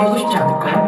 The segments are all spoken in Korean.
바뀌고 싶지 않을까?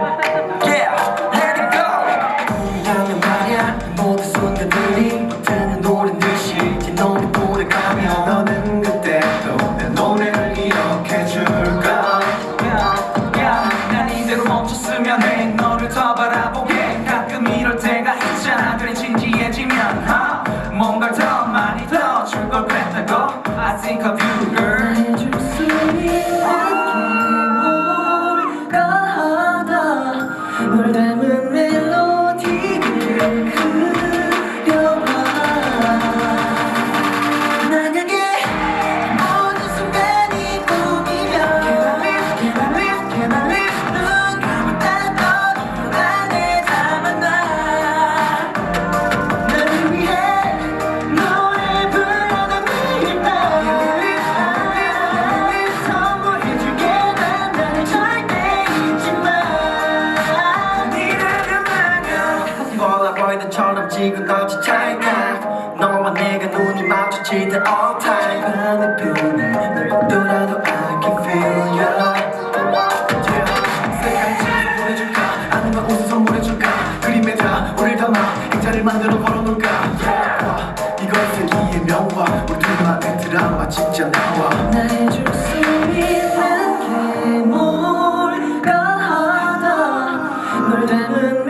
지금 너지 차이가 너와 내가 눈이 마주칠 때 all time. 밤의 별이 널 떠나도 I can feel your love 색깔을 지금 보내줄까? 아니면 옷을 선물해줄까? 그림에 다 우릴 담아 행자를 만들어 걸어놓을까? Yeah. 이걸 세기의 명화. 우리 둘만의 드라마 진짜 나와. 나 해줄 수 있는 게 뭘까 하다. 널 닮은